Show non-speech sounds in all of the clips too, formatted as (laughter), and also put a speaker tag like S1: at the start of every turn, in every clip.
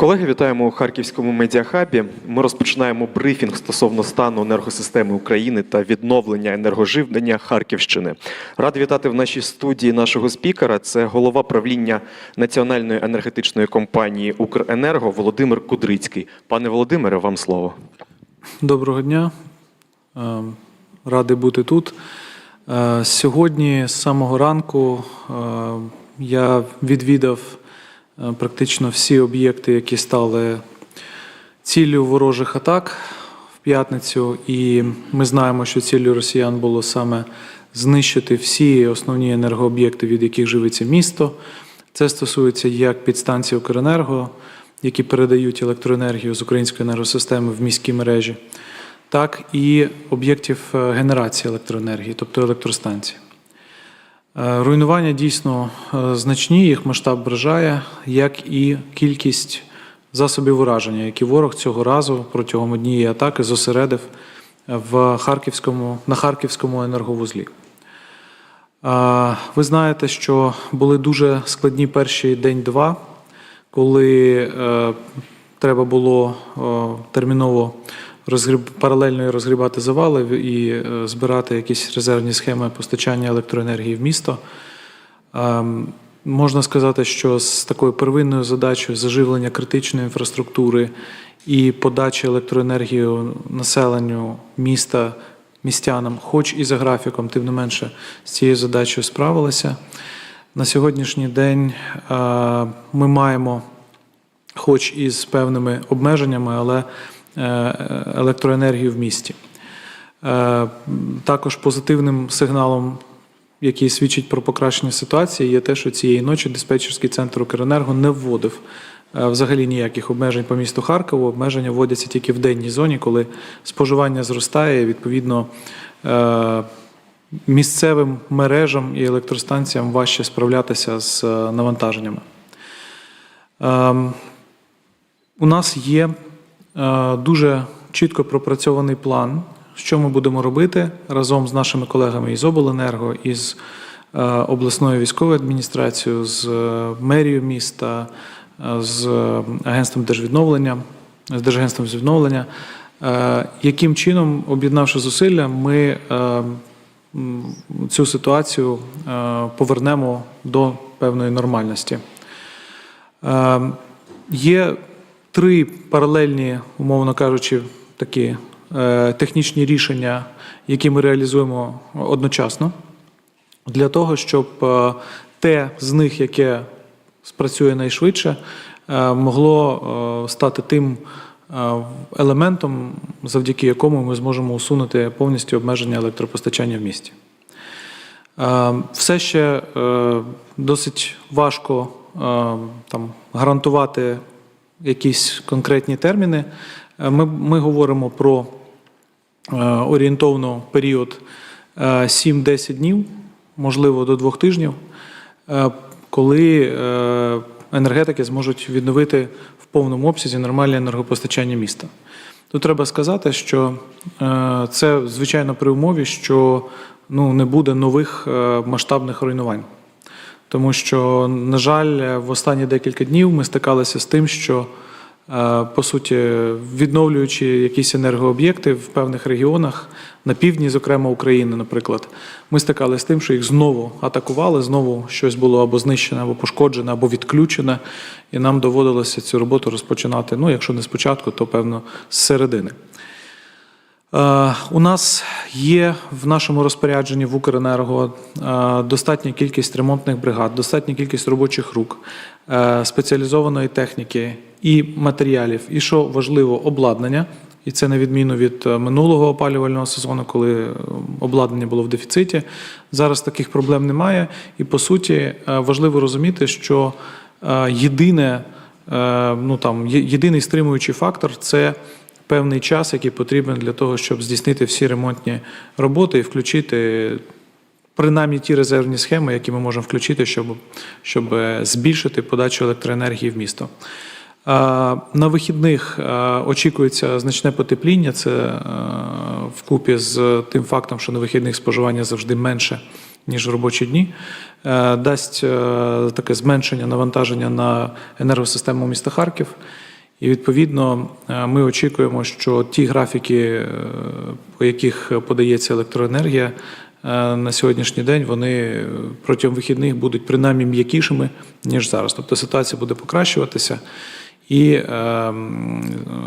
S1: Колеги, вітаємо у Харківському медіахабі. Ми розпочинаємо брифінг стосовно стану енергосистеми України та відновлення енергоживлення Харківщини. Радий вітати в нашій студії нашого спікера. Це голова правління Національної енергетичної компанії Укренерго Володимир Кудрицький. Пане Володимире, вам слово.
S2: Доброго дня. Е, Радий бути тут. Е, Сьогодні з самого ранку е, я відвідав практично всі об'єкти, які стали ціллю ворожих атак в п'ятницю. І ми знаємо, що ціллю росіян було саме знищити всі основні енергооб'єкти, від яких живиться місто. Це стосується як підстанцій Укренерго, які передають електроенергію з української енергосистеми в міські мережі, так і об'єктів е, генерації електроенергії, тобто електростанцій. Е, Руйнування дійсно е, значні, їх масштаб вражає, як і кількість засобів ураження, які ворог цього разу протягом однієї атаки зосередив в Харківському, на Харківському енерговузлі. Ви знаєте, що були дуже складні перші день-два, коли е, треба було е, терміново розгріб, паралельно розгрібати завали і е, збирати якісь резервні схеми постачання електроенергії в місто. Е, можна сказати, що з такою первинною задачею заживлення критичної інфраструктури і подачі електроенергії населенню міста містянам, хоч і за графіком, тим не менше, з цією задачею справилися. На сьогоднішній день е, ми маємо, хоч і з певними обмеженнями, але е, електроенергію в місті. Е, Також позитивним сигналом, який свідчить про покращення ситуації, є те, що цієї ночі диспетчерський центр Укренерго не вводив е, взагалі ніяких обмежень по місту Харкову. Обмеження вводяться тільки в денній зоні, коли споживання зростає, відповідно місцевим мережам і електростанціям важче справлятися з навантаженнями. Ем, У нас є дуже чітко пропрацьований план, що ми будемо робити разом з нашими колегами із обленерго, із е, обласною військовою адміністрацією, з е, мерією міста, е, з агентством держвідновлення, з Держагентством з відновлення. Е, Яким чином, об'єднавши зусилля, ми е, цю ситуацію е, повернемо до певної нормальності. Е, Є три паралельні, умовно кажучи, такі е, технічні рішення, які ми реалізуємо одночасно, для того, щоб е, те з них, яке спрацює найшвидше, е, могло стати тим елементом, завдяки якому ми зможемо усунути повністю обмеження електропостачання в місті. Все ще досить важко там, гарантувати якісь конкретні терміни. Е, Ми, ми говоримо про е, орієнтовно період е, 7-10 днів, можливо, до двох тижнів, е, коли е, енергетики зможуть відновити в повному обсязі нормальне енергопостачання міста. Тут треба сказати, що е, це звичайно при умові, що ну, не буде нових е, масштабних руйнувань. Тому що, на жаль, в останні декілька днів ми стикалися з тим, що е, по суті, відновлюючи якісь енергооб'єкти в певних регіонах, на півдні, зокрема України, наприклад, ми стикалися з тим, що їх знову атакували, знову щось було або знищене, або пошкоджене, або відключене, і нам доводилося цю роботу розпочинати. Ну, якщо не спочатку, то певно з середини. Е, У нас є в нашому розпорядженні в Укренерго е, достатня кількість ремонтних бригад, достатня кількість робочих рук, е, спеціалізованої техніки і матеріалів, і що важливо, обладнання. І це на відміну від минулого опалювального сезону, коли обладнання було в дефіциті. Зараз таких проблем немає. І по суті, важливо розуміти, що єдине, ну там єдиний стримуючий фактор це певний час, який потрібен для того, щоб здійснити всі ремонтні роботи і включити принаймні ті резервні схеми, які ми можемо включити, щоб, щоб е, збільшити подачу електроенергії в місто. На вихідних очікується значне потепління. Це е, вкупі з тим фактом, що на вихідних споживання завжди менше, ніж в робочі дні. Е, Дасть е, таке зменшення навантаження на енергосистему міста Харків. І відповідно е, ми очікуємо, що ті графіки, е, по яких подається електроенергія е, на сьогоднішній день, вони протягом вихідних будуть принаймні м'якішими ніж зараз. Тобто ситуація буде покращуватися, і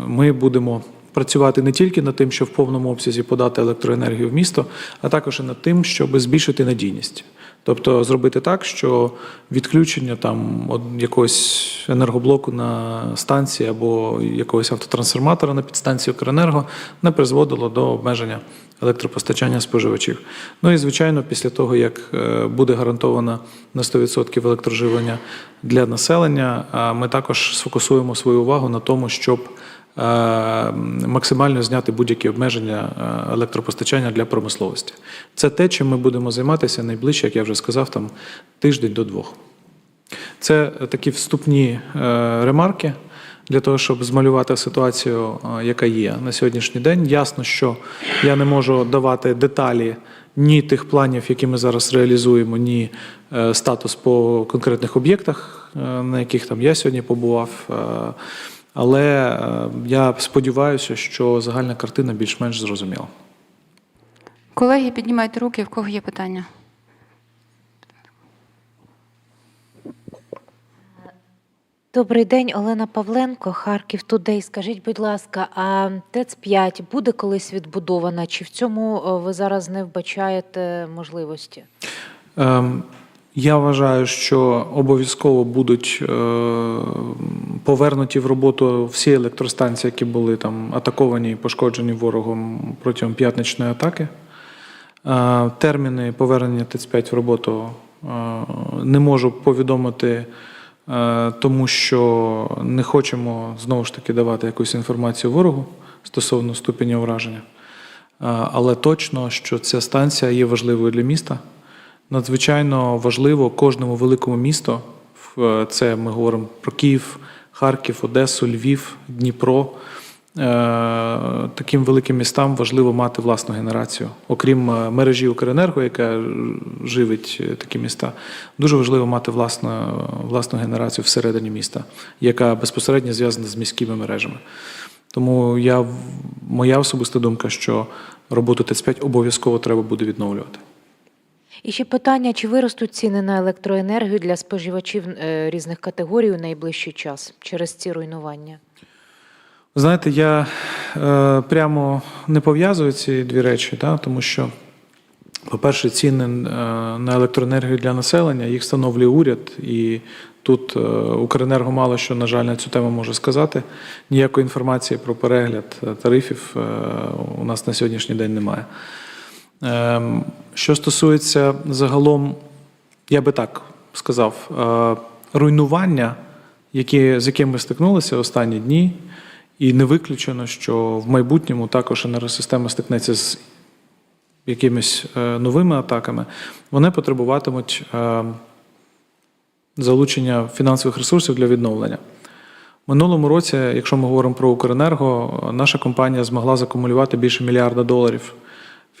S2: ми будемо. Працювати не тільки над тим, щоб в повному обсязі подати електроенергію в місто, а також і над тим, щоб збільшити надійність. Тобто зробити так, що відключення там якогось енергоблоку на станції або якогось автотрансформатора на підстанції Укренерго не призводило до обмеження електропостачання споживачів. Ну і звичайно, після того як е, буде гарантовано на 100% електроживлення для населення, ми також сфокусуємо свою увагу на тому, щоб максимально зняти будь-які обмеження е, електропостачання для промисловості. Це те, чим ми будемо займатися найближче, як я вже сказав, там тиждень до двох. Це такі вступні е, ремарки для того, щоб змалювати ситуацію, е, яка є на сьогоднішній день. Ясно, що я не можу давати деталі ні тих планів, які ми зараз реалізуємо, ні е, статус по конкретних об'єктах, е, на яких там я сьогодні побував. Але е, я сподіваюся, що загальна картина більш-менш зрозуміла.
S3: Колеги, піднімайте руки, в кого є питання.
S4: Добрий день, Олена Павленко, Харків Тудей. Скажіть, будь ласка, а ТЕЦ-5 буде колись відбудована? Чи в цьому е, ви зараз не вбачаєте можливості?
S2: Ем, Я вважаю, що обов'язково будуть е, повернуті в роботу всі електростанції, які були там атаковані і пошкоджені ворогом протягом п'ятничної атаки. Е, Терміни повернення ТЕЦ-5 в роботу е, не можу повідомити, тому що не хочемо знову ж таки давати якусь інформацію ворогу стосовно ступеня ураження. Але точно, що ця станція є важливою для міста. Надзвичайно важливо кожному великому місту, це ми говоримо про Київ, Харків, Одесу, Львів, Дніпро. Е, Таким великим містам важливо мати власну генерацію. Окрім е, мережі Укренерго, яка живить е, такі міста, дуже важливо мати власну, власну генерацію всередині міста, яка безпосередньо зв'язана з міськими мережами. Тому я, моя особиста думка, що роботу ТЕЦ-5 обов'язково треба буде відновлювати.
S4: І ще питання: чи виростуть ціни на електроенергію для споживачів е, різних категорій у найближчий час через ці руйнування?
S2: Знаєте, я е, прямо не пов'язую ці дві речі, да, тому що, по-перше, ціни е, на електроенергію для населення їх встановлює уряд, і тут е, Укренерго мало що, на жаль, на цю тему може сказати. Ніякої інформації про перегляд е, тарифів е, у нас на сьогоднішній день немає. Ем, Що стосується загалом, я би так сказав, е, руйнування, які, з яким ми стикнулися останні дні, і не виключено, що в майбутньому також енергосистема стикнеться з якимись е, новими атаками, вони потребуватимуть е, залучення фінансових ресурсів для відновлення. Минулому році, якщо ми говоримо про Укренерго, наша компанія змогла закумулювати більше мільярда доларів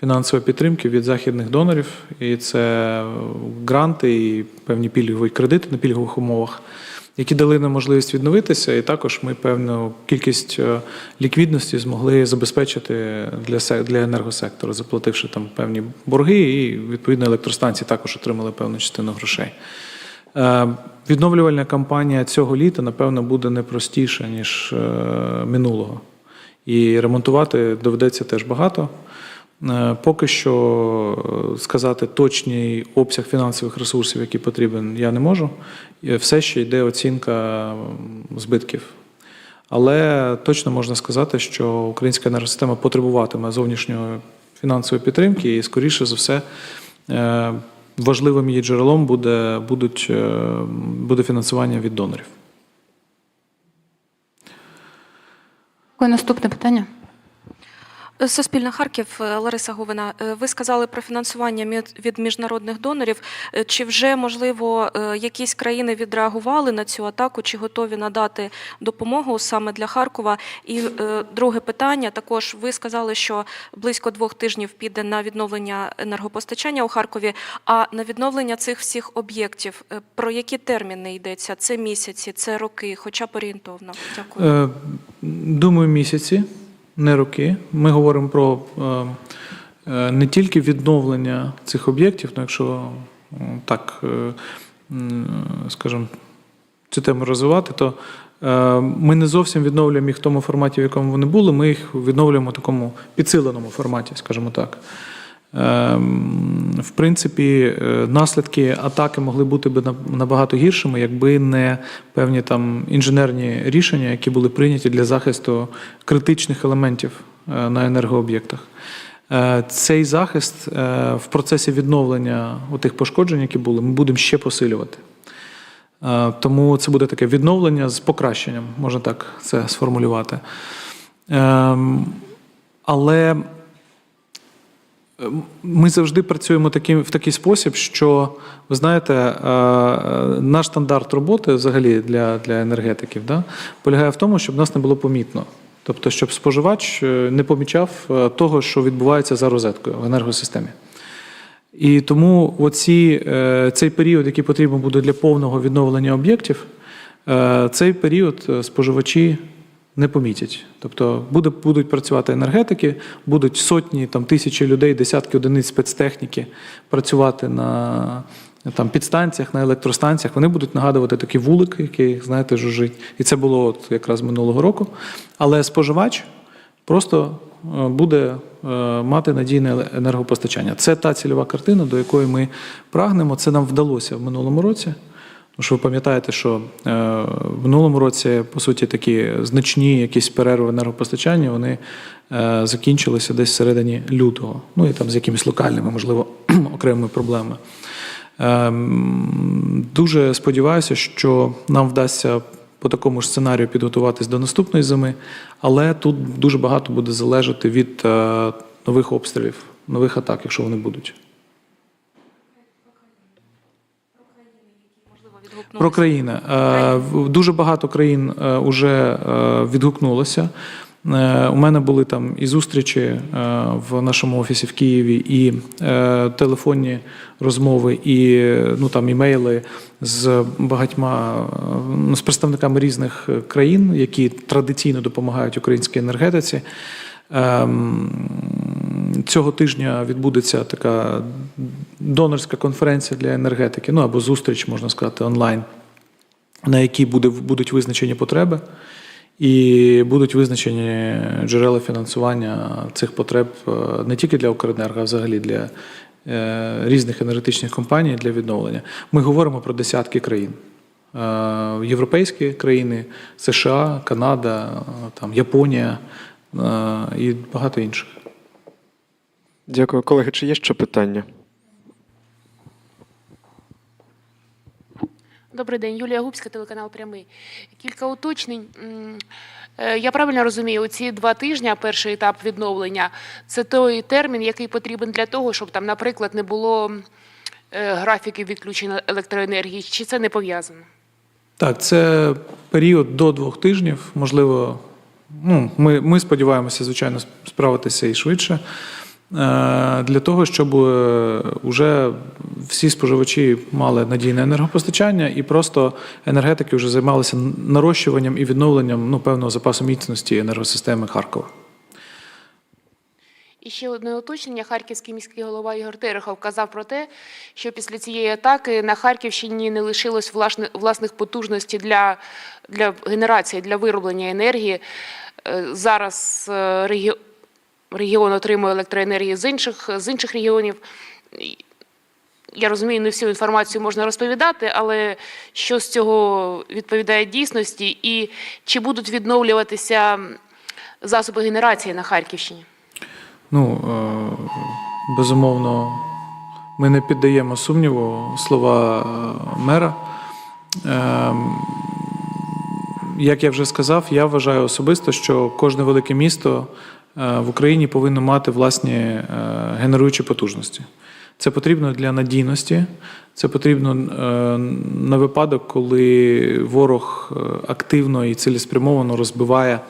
S2: фінансової підтримки від західних донорів, і це гранти і певні пільгові кредити на пільгових умовах, які дали нам можливість відновитися, і також ми певну кількість е, ліквідності змогли забезпечити для для енергосектору, заплативши там певні борги, і відповідно електростанції також отримали певну частину грошей. Е, Відновлювальна кампанія цього літа, напевно, буде не простіша, ніж е, минулого. І ремонтувати доведеться теж багато. Е, Поки що е, сказати точний обсяг фінансових ресурсів, який потрібен, я не можу. Е, Все ще йде оцінка збитків. Але точно можна сказати, що українська енергосистема потребуватиме зовнішньої фінансової підтримки, і, скоріше за все, важливим її джерелом буде, будуть, буде фінансування від донорів.
S3: Наступне питання?
S5: Суспільне Харків, е, Лариса Говина. Е, Ви сказали про фінансування від міжнародних донорів. Е, Чи вже можливо якісь країни відреагували на цю атаку? Чи готові надати допомогу саме для Харкова? І друге питання також ви сказали, що близько двох тижнів піде на відновлення енергопостачання у Харкові. А на відновлення цих всіх об'єктів про які терміни йдеться? Це місяці, це роки, хоча б орієнтовно. Дякую.
S2: Думаю, місяці, не роки. Ми говоримо про е, е, не тільки відновлення цих об'єктів, ну якщо так, е, скажімо, цю тему розвивати, то ми не зовсім відновлюємо їх в тому форматі, в якому вони були. Ми їх відновлюємо в такому підсиленому форматі, скажімо так. Ем, В принципі, е, наслідки атаки могли бути б набагато гіршими, якби не певні там інженерні рішення, які були прийняті для захисту критичних елементів е, на енергооб'єктах. Е, Цей захист в процесі відновлення тих пошкоджень, які були, ми будемо ще посилювати. Тому це буде таке відновлення з покращенням, можна так це сформулювати. Ем, Але ми завжди працюємо таким, в такий спосіб, що ви знаєте, е, е, наш стандарт роботи взагалі для, для енергетиків да, полягає в тому, щоб нас не було помітно. Тобто, щоб споживач е, не помічав того, що відбувається за розеткою в енергосистемі. І тому оці, цей період, який потрібен буде для повного відновлення об'єктів, цей період споживачі не помітять. Тобто буде, будуть працювати енергетики, будуть сотні, там, тисячі людей, десятки одиниць спецтехніки працювати на там, підстанціях, на електростанціях. Вони будуть нагадувати такі вулики, які, знаєте, жужжить. І це було от якраз минулого року. Але споживач просто е, буде е, мати надійне енергопостачання. Це та цільова картина, до якої ми прагнемо. Це нам вдалося в минулому році. Тому ви пам'ятаєте, що е, в минулому році, по суті, такі значні якісь перерви в енергопостачанні вони е, закінчилися десь всередині лютого. Ну і там з якимись локальними, можливо, (clears throat) окремими проблемами. Ем, Дуже сподіваюся, що нам вдасться по такому ж сценарію підготуватись до наступної зими, але тут дуже багато буде залежати від е, нових обстрілів, нових атак, якщо вони будуть.
S5: Відгукнулися.
S2: Про країни. Е, Дуже багато країн вже відгукнулося. Е, У мене були там і зустрічі е, в нашому офісі в Києві, і е, телефонні розмови, і е, ну там імейли з багатьма е, ну, з представниками різних е, країн, які традиційно допомагають українській енергетиці. Цього тижня відбудеться така донорська конференція для енергетики, ну або зустріч, можна сказати, онлайн, на якій буде, будуть визначені потреби і будуть визначені джерела фінансування цих потреб е, не тільки для Укренерго, а взагалі для е, різних енергетичних компаній для відновлення. Ми говоримо про десятки країн. Е, Європейські країни, США, Канада, там, Японія і багато інших.
S1: Дякую, колеги. Чи є ще питання?
S6: Добрий день, Юлія Губська, телеканал Прямий. Кілька уточнень. Е, Я правильно розумію, ці два тижні, перший етап відновлення, це той термін, який потрібен для того, щоб там, наприклад, не було е, графіків відключення електроенергії, чи це не пов'язано?
S2: Так, це період до двох тижнів. Можливо, ну, ми, ми сподіваємося, звичайно, справитися і швидше. Е, Для того, щоб вже всі споживачі мали надійне енергопостачання, і просто енергетики вже займалися нарощуванням і відновленням ну, певного запасу міцності енергосистеми Харкова.
S6: І ще одне уточнення. Харківський міський голова Ігор Терехов казав про те, що після цієї атаки на Харківщині не лишилось власних потужностей для, для генерації, для вироблення енергії. Е, Зараз е, регі- регіон отримує електроенергію з інших, з інших регіонів. Я розумію, не всю інформацію можна розповідати, але що з цього відповідає дійсності, і чи будуть відновлюватися засоби генерації на Харківщині?
S2: Ну, е, безумовно, ми не піддаємо сумніву слова е, мера. Е, Як я вже сказав, я вважаю особисто, що кожне велике місто в Україні повинно мати власні е, генеруючі потужності. Це потрібно для надійності, це потрібно е, на випадок, коли ворог е, активно і цілеспрямовано розбиває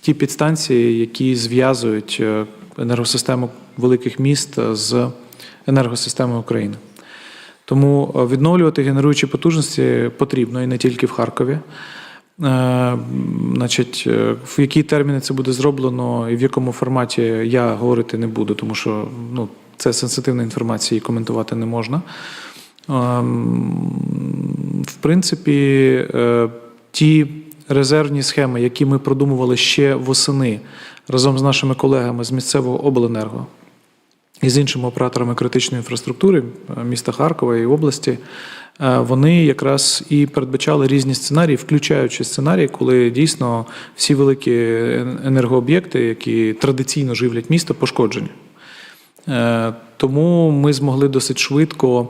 S2: ті підстанції, які зв'язують е, енергосистему великих міст з енергосистемою України. Тому е, відновлювати генеруючі потужності потрібно і не тільки в Харкові. Е, Значить, е, в які терміни це буде зроблено і в якому форматі я говорити не буду, тому що ну, це сенситивна інформація і коментувати не можна. Ем, В принципі, е, ті резервні схеми, які ми продумували ще восени разом з нашими колегами з місцевого обленерго і з іншими операторами критичної інфраструктури міста Харкова і області, вони якраз і передбачали різні сценарії, включаючи сценарій, коли дійсно всі великі енергооб'єкти, які традиційно живлять місто, пошкоджені. Е, Тому ми змогли досить швидко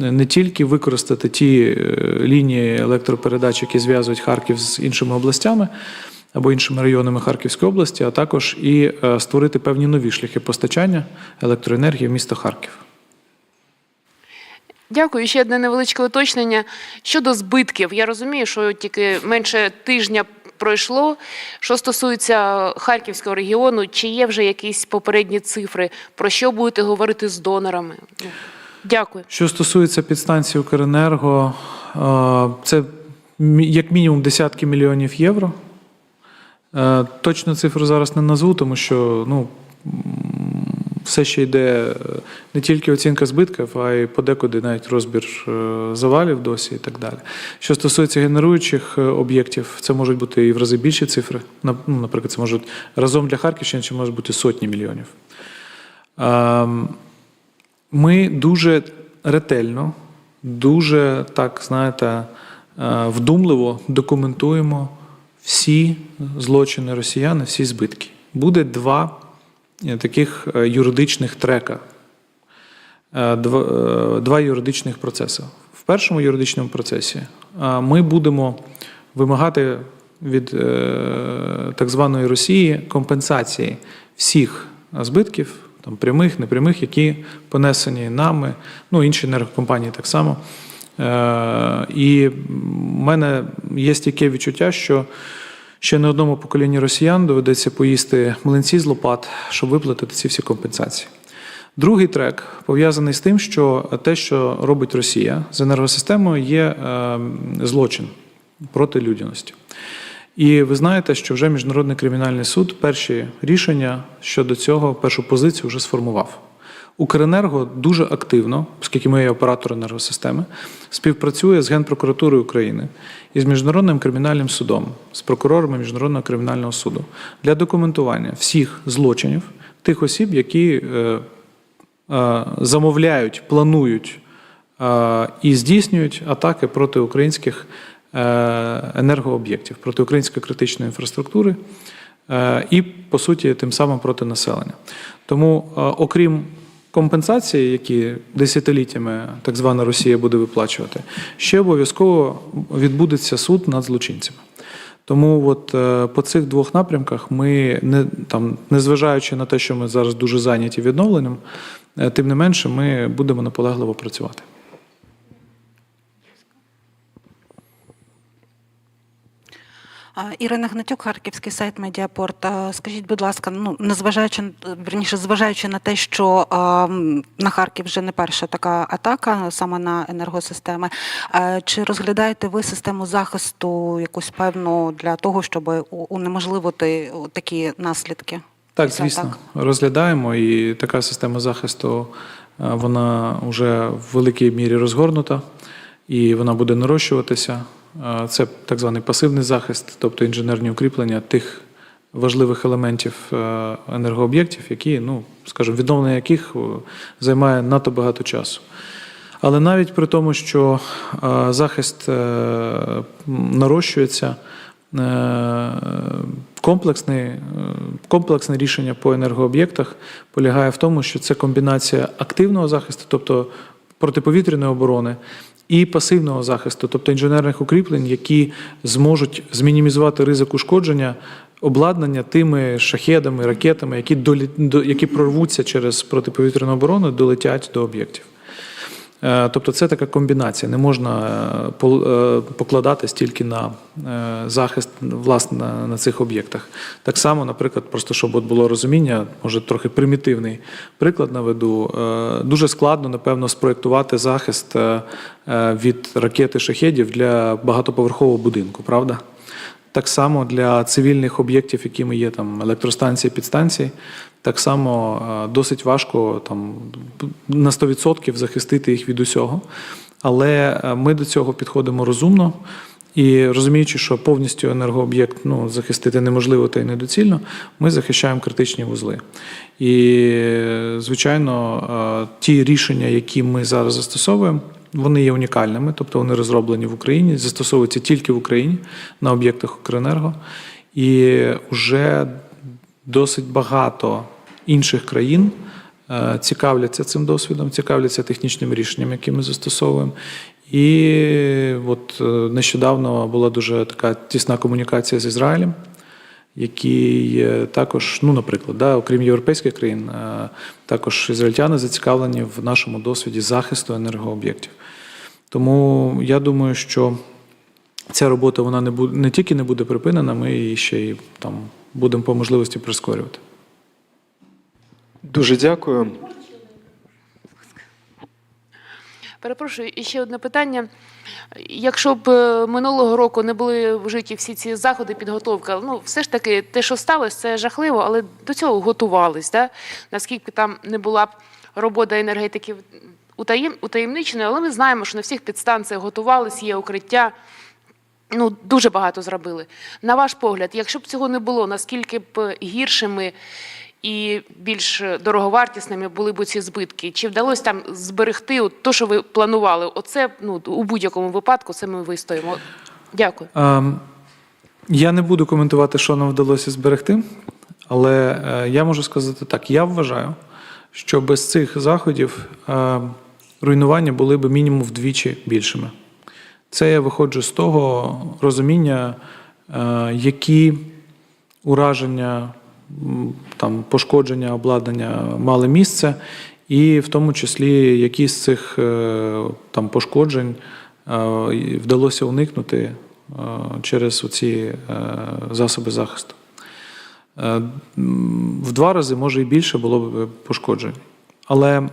S2: е, не тільки використати ті е, лінії електропередач, які зв'язують Харків з іншими областями або іншими районами Харківської області, а також і е, створити певні нові шляхи постачання електроенергії в місто Харків.
S6: Дякую. Ще одне невеличке уточнення щодо збитків. Я розумію, що тільки менше тижня пройшло. Що стосується Харківського регіону, чи є вже якісь попередні цифри? Про що будете говорити з донорами? Дякую.
S2: Що стосується підстанції Укренерго, е, це як мінімум десятки мільйонів євро. Е, Точну цифру зараз не назву, тому що ну, все ще йде е, не тільки оцінка збитків, а й подекуди навіть розбір е, завалів досі і так далі. Що стосується генеруючих е, об'єктів, це можуть бути і в рази більші цифри. Ну, Наприклад, це можуть разом для Харківщини це можуть бути сотні мільйонів. Ем, ми дуже ретельно, дуже так, знаєте, вдумливо документуємо всі злочини росіян, всі збитки. Буде два таких е, юридичних трека, е, два, е, юридичних процеси. В першому юридичному процесі е, ми будемо вимагати від е, так званої Росії компенсації всіх збитків, там прямих, непрямих, які понесені нами, ну інші енергокомпанії так само. Е, І в мене є таке відчуття, що ще не одному поколінню росіян доведеться поїсти млинці з лопат, щоб виплатити ці всі компенсації. Другий трек пов'язаний з тим, що те, що робить Росія з енергосистемою, є е, злочин проти людяності. І ви знаєте, що вже Міжнародний кримінальний суд перші рішення щодо цього, першу позицію вже сформував. Укренерго дуже активно, оскільки ми є оператор енергосистеми, співпрацює з Генпрокуратурою України і з Міжнародним кримінальним судом, з прокурорами Міжнародного кримінального суду для документування всіх злочинів тих осіб, які е, е, замовляють, планують е, і здійснюють атаки проти українських е, енергооб'єктів, проти української критичної інфраструктури е, і, по суті, тим самим проти населення. Тому, е, окрім компенсації, які десятиліттями так звана Росія буде виплачувати, ще обов'язково відбудеться суд над злочинцями. Тому от е, по цих двох напрямках ми не там, незважаючи на те, що ми зараз дуже зайняті відновленням, е, тим не менше ми будемо наполегливо працювати.
S7: Ірина Гнатюк, Харківський сайт Медіапорт. Скажіть, будь ласка, ну незважаючи верніше, зважаючи на те, що на Харків вже не перша така атака саме на енергосистеми, чи розглядаєте ви систему захисту якусь певну для того, щоб унеможливити такі наслідки?
S2: Так, звісно,
S7: атак?
S2: розглядаємо, і така система захисту вона вже в великій мірі розгорнута, і вона буде нарощуватися. Це так званий пасивний захист, тобто інженерні укріплення тих важливих елементів е, енергооб'єктів, які, ну скажімо, відновлення яких е, займає надто багато часу. Але навіть при тому, що е, захист нарощується, комплексне, комплексне рішення по енергооб'єктах полягає в тому, що це комбінація активного захисту, тобто протиповітряної оборони, і пасивного захисту, тобто інженерних укріплень, які зможуть змінімізувати ризик ушкодження обладнання тими шахедами, ракетами, які, долі, до, які прорвуться через протиповітряну оборону, долетять до об'єктів. Е, Тобто це така комбінація. Не можна е, е, покладатись тільки на захист власне на, цих об'єктах. Так само, наприклад, просто щоб от було розуміння, може трохи примітивний приклад наведу. Дуже складно, напевно, спроєктувати захист від ракети шахедів для багатоповерхового будинку, правда? Так само для цивільних об'єктів, якими є там електростанції, підстанції, так само е, досить важко там на 100% захистити їх від усього. Але е, ми до цього підходимо розумно і розуміючи, що повністю енергооб'єкт ну, захистити неможливо та й недоцільно, ми захищаємо критичні вузли. І, звичайно, е, ті рішення, які ми зараз застосовуємо, вони є унікальними, тобто вони розроблені в Україні, застосовуються тільки в Україні на об'єктах Укренерго. І вже досить багато інших країн е, цікавляться цим досвідом, цікавляться технічним рішенням, які ми застосовуємо. І от е, нещодавно була дуже така тісна комунікація з Ізраїлем, який також, ну, наприклад, да, окрім європейських країн, е, також ізраїльтяни зацікавлені в нашому досвіді захисту енергооб'єктів. Тому я думаю, що ця робота вона не буде не тільки не буде припинена, ми її ще й там будемо по можливості прискорювати.
S1: Дуже дякую.
S6: Перепрошую, і ще одне питання. Якщо б е, минулого року не були вжиті всі ці заходи, підготовка, ну все ж таки, те, що сталося, це жахливо, але до цього готувались. Да? Наскільки там не була б робота енергетиків утаєм, утаємниченою, але ми знаємо, що на всіх підстанціях готувались, є укриття. Ну, дуже багато зробили. На ваш погляд, якщо б цього не було, наскільки б гіршими і більш дороговартісними були б ці збитки? Чи вдалося там зберегти от то, що ви планували? Оце ну, у будь-якому випадку це ми вистоїмо. Дякую.
S2: Ем, Я не буду коментувати, що нам вдалося зберегти, але е, я можу сказати так: я вважаю, що без цих заходів е, руйнування були б мінімум вдвічі більшими. Це я виходжу з того розуміння, е, які ураження, там, пошкодження обладнання мали місце, і в тому числі які з цих е, там, пошкоджень е, вдалося уникнути через ці засоби захисту. В два рази, може і більше було б пошкоджень. Але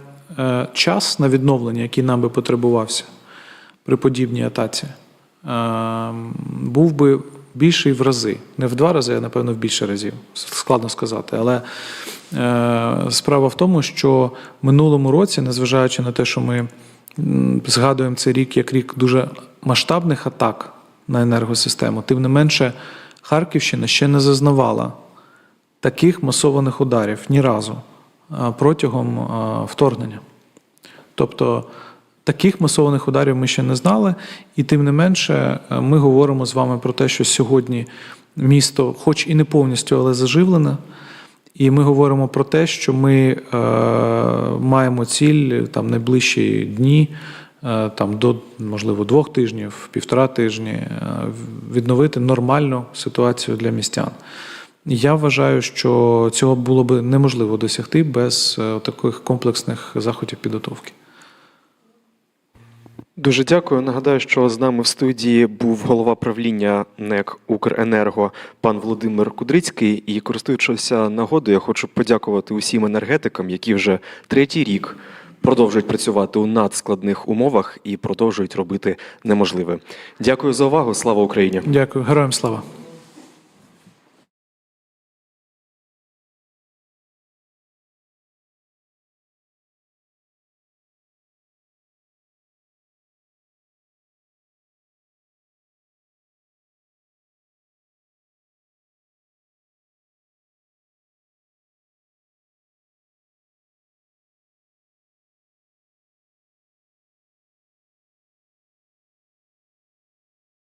S2: час на відновлення, який нам би потребувався при подібній атаці, е, був би більший в рази. Не в два рази, а напевно в більше разів. Складно сказати. Але е, справа в тому, що минулому році, незважаючи на те, що ми згадуємо цей рік як рік дуже масштабних атак на енергосистему, тим не менше Харківщина ще не зазнавала таких масованих ударів ні разу протягом вторгнення. Тобто таких масованих ударів ми ще не знали, і тим не менше е, ми говоримо з вами про те, що сьогодні місто, хоч і не повністю, але заживлене. І ми говоримо про те, що ми е, маємо ціль там найближчі дні, е, там до можливо двох тижнів, півтора тижні, е, відновити нормальну ситуацію для містян. Я вважаю, що цього було би неможливо досягти без е, таких комплексних заходів підготовки.
S1: Дуже дякую. Нагадаю, що з нами в студії був голова правління НЕК Укренерго пан Володимир Кудрицький. І користуючися нагодою, я хочу подякувати усім енергетикам, які вже третій рік продовжують працювати у надскладних умовах і продовжують робити неможливе. Дякую за увагу. Слава Україні!
S2: Дякую, героям слава.